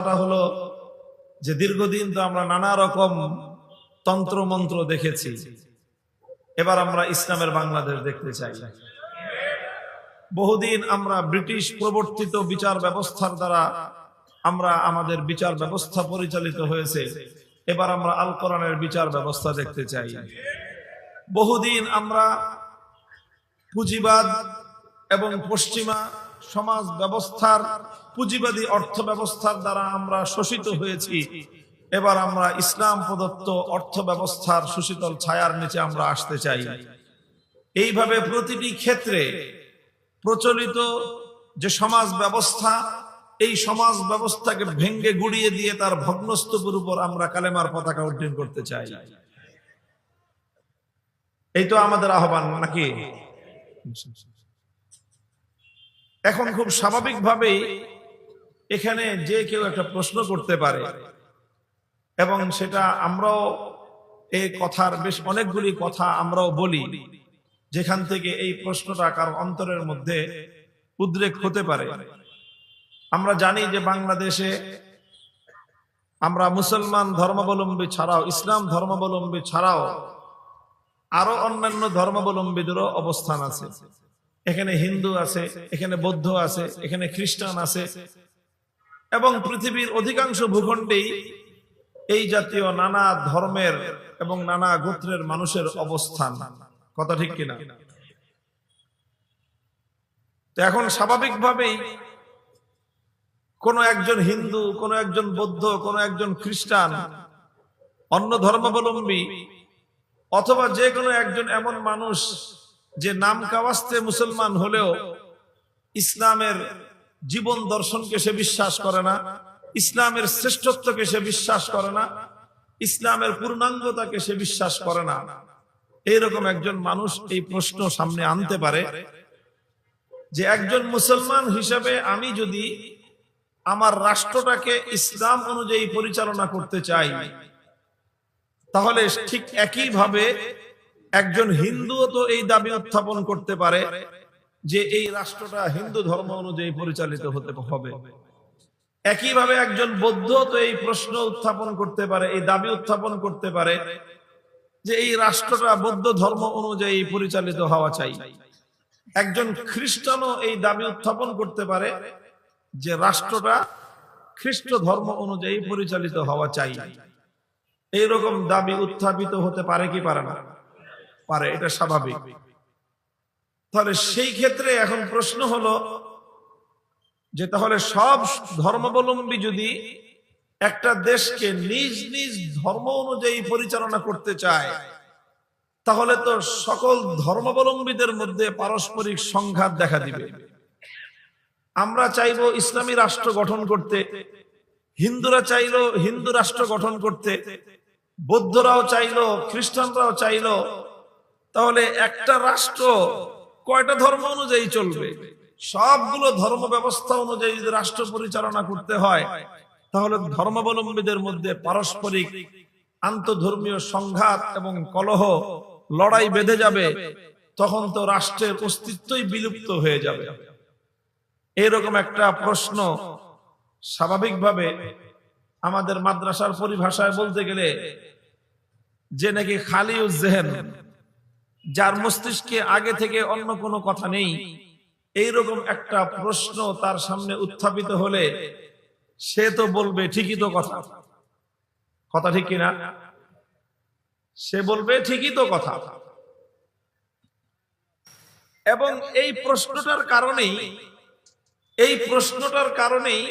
কথা হলো যে দীর্ঘদিন তো আমরা নানা রকম তন্ত্র মন্ত্র দেখেছি। এবার আমরা ইসলামের বাংলাদেশ দেখতে চাই। বহুদিন আমরা ব্রিটিশ প্রবর্তিত বিচার ব্যবস্থার দ্বারা আমরা আমাদের বিচার ব্যবস্থা পরিচালিত হয়েছে। এবার আমরা আল কোরআনের বিচার ব্যবস্থা দেখতে চাই। বহুদিন আমরা পুঁজিবাদ এবং পশ্চিমা সমাজ ব্যবস্থার পুঁজিবাদী অর্থ ব্যবস্থার দ্বারা আমরা শোষিত হয়েছি। এবার আমরা ইসলাম প্রদত্ত অর্থ ব্যবস্থার সুশীতল ছায়ার নিচে আমরা আসতে চাই। এইভাবে প্রতিটি ক্ষেত্রে প্রচলিত যে সমাজ ব্যবস্থা এই সমাজ ব্যবস্থাকে ভেঙ্গে গুড়িয়ে দিয়ে তার ভগ্নস্তূপের উপর আমরা কালেমার পতাকা উড্ডীন করতে চাই। এই তো আমাদের আহ্বান, নাকি? এখন খুব স্বাভাবিকভাবেই এখানে যে কেউ একটা প্রশ্ন করতে পারে, এবং সেটা আমরাও এই কথার বেশ অনেকগুলি কথা আমরাও বলি, যেখান থেকে এই প্রশ্নটা কারও অন্তরের মধ্যে উদ্রেক হতে পারে। আমরা জানি যে বাংলাদেশে আমরা মুসলমান ধর্মাবলম্বী ছাড়াও, ইসলাম ধর্মাবলম্বী ছাড়াও আরও অন্যান্য ধর্মাবলম্বীদেরও অবস্থান আছে। এখানে হিন্দু আছে, এখানে বৌদ্ধ আছে, এখানে খ্রিস্টান আছে। এবং পৃথিবীর অধিকাংশ ভূখণ্ডেই এই জাতীয় নানা ধর্মের এবং নানা গোত্রের মানুষের অবস্থান। কথা ঠিক কিনা? তো এখন স্বাভাবিকভাবেই কোন একজন হিন্দু, কোন একজন বৌদ্ধ, কোন একজন খ্রিস্টান, অন্য ধর্মাবলম্বী, অথবা যে কোনো একজন এমন মানুষ যে নাম কাওয়াস্তে মুসলমান হলেও ইসলামের জীবন দর্শনকে সে বিশ্বাস করে না, ইসলামের শ্রেষ্ঠত্বকে সে বিশ্বাস করে না, ইসলামের পূর্ণাঙ্গতাকে সে বিশ্বাস করে না। এইরকম একজন মানুষ এই প্রশ্ন সামনে আনতে পারে যে একজন মুসলমান হিসেবে আমি যদি আমার রাষ্ট্রটাকে ইসলাম অনুযায়ী পরিচালনা করতে চাই, তাহলে ঠিক একইভাবে একজন হিন্দুও তো এই দাবি উত্থাপন করতে পারে যে এই রাষ্ট্রটা হিন্দু ধর্ম অনুযায়ী পরিচালিত হতে হবে। একইভাবে একজন বৌদ্ধ তো এই প্রশ্ন উত্থাপন করতে পারে, এই দাবি উত্থাপন করতে পারে যে এই রাষ্ট্রটা বৌদ্ধ ধর্ম অনুযায়ী পরিচালিত হওয়া চাই। একজন খ্রিস্টানও এই দাবি উত্থাপন করতে পারে যে রাষ্ট্রটা খ্রিস্ট ধর্ম অনুযায়ী পরিচালিত হওয়া চাই। এইরকম দাবি উত্থাপিত হতে পারে কি পারে না? পারে, এটা স্বাভাবিক। তাহলে সেই ক্ষেত্রে এখন প্রশ্ন হলো যে তাহলে সব ধর্মাবলম্বী যদি একটা দেশকে নিজ নিজ ধর্ম অনুযায়ী পরিচালনা করতে চায়, তাহলে তো সকল ধর্মাবলম্বীদের মধ্যে পারস্পরিক সংঘাত দেখা দিবে। আমরা চাইব ইসলামী রাষ্ট্র গঠন করতে, হিন্দুরা চাইলো হিন্দু রাষ্ট্র গঠন করতে, বৌদ্ধরাও চাইলো, খ্রিস্টানরাও চাইলো তাহলে একটা রাষ্ট্র কয়টা ধর্ম অনুযায়ী চলবে? সবগুলো ধর্ম ব্যবস্থা অনুযায়ী যদি রাষ্ট্র পরিচালনা করতে হয়, তাহলে ধর্মাবলম্বীদের মধ্যে পারস্পরিক আন্তধর্মীয় সংঘাত এবং কলহ লড়াই বেঁধে যাবে, তখন তো রাষ্ট্রের অস্তিত্বই বিলুপ্ত হয়ে যাবে। এরকম একটা প্রশ্ন স্বাভাবিকভাবে আমাদের মাদ্রাসার পরিভাষায় বলতে গেলে, যে নাকি খালি জেহেন যার মস্তিষ্কে আগে থেকে অন্য কোনো কথা নেই। এইরকম একটা প্রশ্ন তার সামনে উত্থাপিত হলে সে তো বলবে, ঠিকই তো কথা। কথা ঠিক কিনা? সে বলবে, ঠিকই তো কথা। এবং এই প্রশ্নটার কারণেই, এই প্রশ্নটার কারণেই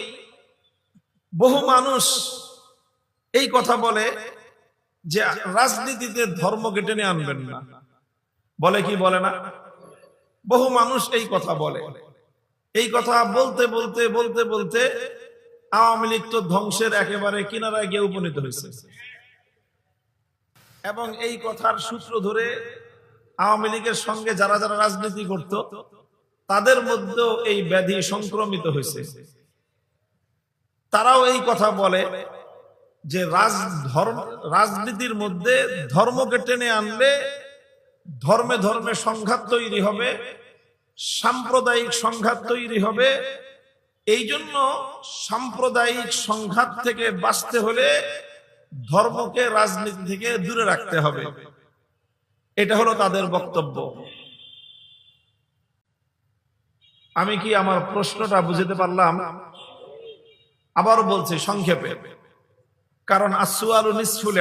বহু মানুষ এই কথা বলে যে রাজনীতিতে ধর্মকে টেনে আনবেন না। বলে কি বলে না? বহু মানুষ এই কথা বলে। এই কথা বলতে বলতে বলতে বলতে আওয়ামী লীগ তো ধ্বংসের একেবারে কিনারায় গিয়ে উপনীত হয়েছে। এবং এই কথার সূত্র ধরে আওয়ামী লীগের সঙ্গে যারা যারা রাজনীতি করত, তাদের মধ্যেও এই ব্যাধি সংক্রমিত হয়েছে। তারাও এই কথা বলে যে রাজ ধর্ম রাজনীতির মধ্যে ধর্মকে টেনে আনলে ধর্মে ধর্মে সংঘাত তৈরি হবে, সাম্প্রদায়িক সংঘাত তৈরি হবে। এই জন্য সাম্প্রদায়িক সংঘাত থেকে বাঁচতে হলে ধর্মকে রাজনীতি থেকে দূরে রাখতে হবে। এটা হলো তাদের বক্তব্য। আমি কি আমার প্রশ্নটা বুঝতে পারলাম? আবারও বলছি সংক্ষেপে। কারণ আসুয়ালু নিসফুল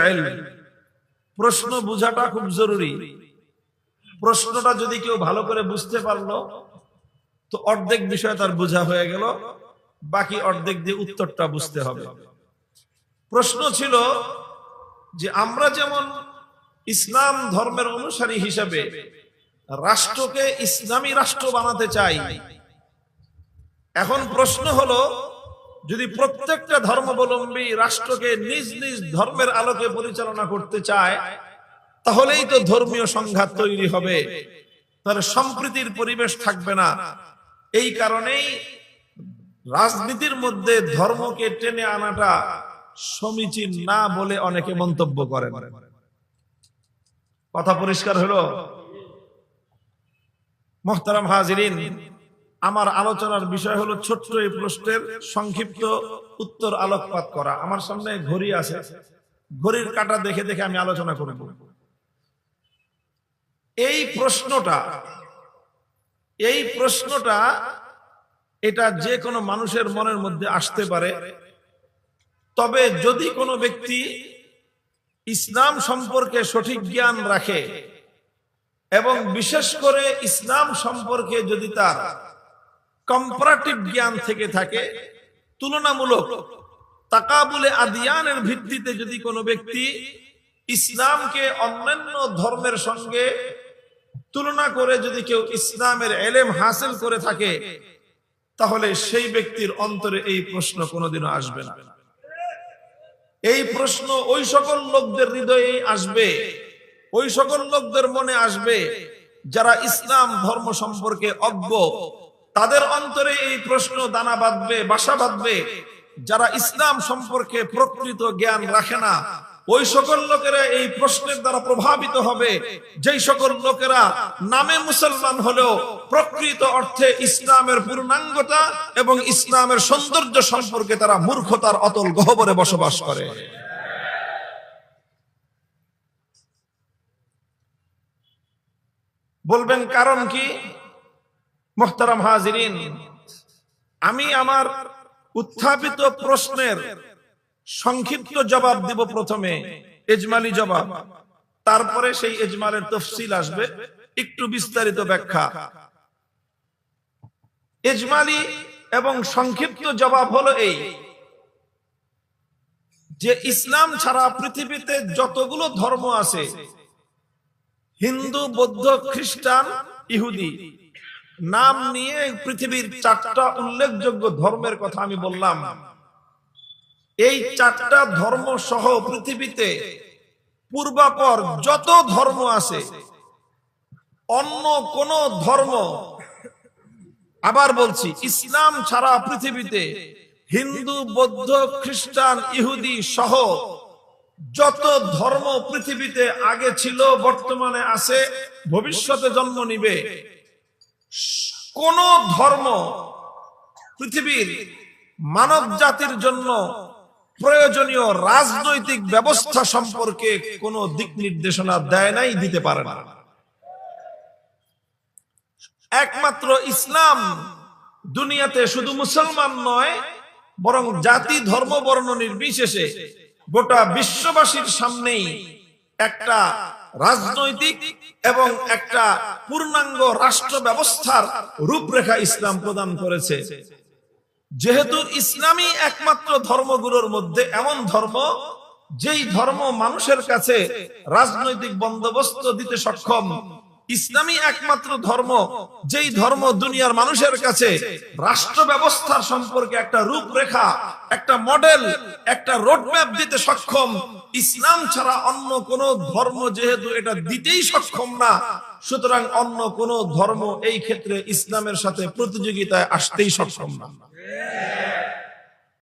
প্রশ্ন বুঝাটা খুব জরুরি। প্রশ্নটা যদি কেউ ভালো করে বুঝতে পারল, তো অর্ধেক বিষয় তার বোঝা হয়ে গেল, বাকি অর্ধেক দিয়ে উত্তরটা বুঝতে হবে। প্রশ্ন ছিল যে আমরা যেমন ইসলাম ধর্মের অনুসারী হিসাবে রাষ্ট্রকে ইসলামী রাষ্ট্র বানাতে চাই, এখন প্রশ্ন হলো, যদি প্রত্যেকটা ধর্মাবলম্বী রাষ্ট্রকে নিজ নিজ ধর্মের আলোকে পরিচালনা করতে চায় তাহলেই তো ধর্মীয় সংঘাত তৈরি হবে। তাহলে সম্প্রীতির পরিবেশ থাকবে না। এই কারণেই রাজনীতির মধ্যে ধর্মকে টেনে আনাটা সমীচীন না বলে অনেকে মন্তব্য করেন। কথা পরিষ্কার হলো? মোহতারাম হাজিরিন, আমার আলোচনার বিষয় হলো ছোট্ট এই প্রশ্নের সংক্ষিপ্ত উত্তর আলোকপাত করা। আমার সামনে ঘড়ি আছে। ঘড়ির কাটা দেখে দেখে আমি আলোচনা করব। এই প্রশ্নটা এই প্রশ্নটা এটা যে কোনো মানুষের মনের মধ্যে আসতে পারে। তবে যদি কোনো ব্যক্তি ইসলাম সম্পর্কে সঠিক জ্ঞান রাখে এবং বিশেষ করে ইসলাম সম্পর্কে যদি তার কম্পারেটিভ জ্ঞান থেকে থাকে, তুলনামূলক তাকাবুলে আদিয়ানের ভিত্তিতে যদি কোনো ব্যক্তি ইসলামকে অন্যান্য ধর্মের সঙ্গে তুলনা করে যদি কেউ ইসলামের এলেম হাসিল করে থাকে, তাহলে সেই ব্যক্তির অন্তরে এই প্রশ্ন কোনোদিনও আসবে না। এই প্রশ্ন ওই সকল লোকদের হৃদয়ে আসবে, ওই সকল লোকদের মনে আসবে, যারা ইসলাম ধর্ম সম্পর্কে অজ্ঞ। তাদের অন্তরে এই প্রশ্ন দানা বাঁধবে, বাসা বাঁধবে, যারা ইসলাম সম্পর্কে প্রকৃত জ্ঞান রাখে না ওই সকল লোকেরা এই প্রশ্নের দ্বারা প্রভাবিত হবে। যেই সকল লোকেরা নামে মুসলমান হলেও প্রকৃত অর্থে ইসলামের পূর্ণাঙ্গতা এবং ইসলামের সৌন্দর্য সম্পর্কে তারা মূর্খতার অতল গহবরে বসবাস করে। বলবেন কারণ কি? মোহতারাম হাজিরিন, আমি আমার উত্থাপিত প্রশ্নের সংক্ষিপ্ত জবাব দিব প্রথমে, এজমালি জবাব। তারপরে সেই এজমালের তফসিল আসবে, একটু বিস্তারিত ব্যাখ্যা। এজমালি এবং সংক্ষিপ্ত জবাব হলো এই, যে ইসলাম ছাড়া পৃথিবীতে যতগুলো ধর্ম আছে, হিন্দু, বৌদ্ধ, খ্রিস্টান, ইহুদি, নাম নিয়ে পৃথিবীর চারটা উল্লেখযোগ্য ধর্মের কথা আমি বললাম। এই চারটা ধর্ম সহ পৃথিবীতে পূর্বাপর যত ধর্ম আছে, অন্য কোন ধর্ম, আবার বলছি, ইসলাম ছাড়া পৃথিবীতে হিন্দু, বৌদ্ধ, খ্রিস্টান, ইহুদি সহ যত ধর্ম পৃথিবীতে আগে ছিল, বর্তমানে আছে, ভবিষ্যতে জন্ম নিবে, কোন ধর্ম পৃথিবীর মানব জাতির জন্য প্রয়োজনীয় রাজনৈতিক ব্যবস্থা সম্পর্কে কোন দিক নির্দেশনা দেয় নাই, দিতে পারে না। একমাত্র ইসলাম দুনিয়াতে শুধু মুসলমান নয়, বরং জাতি, ধর্ম, বর্ণ নির্বিশেষে গোটা বিশ্ববাসীর সামনেই একটা রাজনৈতিক এবং একটা পূর্ণাঙ্গ রাষ্ট্র ব্যবস্থার রূপরেখা ইসলাম প্রদান করেছে। যেহেতু ইসলামী একমাত্র ধর্মগুলোর মধ্যে এমন ধর্ম, যেই ধর্ম মানুষের কাছে রাজনৈতিক বন্দোবস্ত দিতে সক্ষম ইসলামী একমাত্র ধর্ম, যেই ধর্ম দুনিয়ার মানুষের কাছে রাষ্ট্র ব্যবস্থার সম্পর্কে একটা রূপরেখা, একটা মডেল, একটা রোডম্যাপ দিতে সক্ষম ইসলাম ছাড়া অন্য কোন ধর্ম যেহেতু এটা দিতেই সক্ষম না, সুতরাং অন্য কোন ধর্ম এই ক্ষেত্রে ইসলামের সাথে প্রতিযোগিতায় আসতেই সক্ষম না।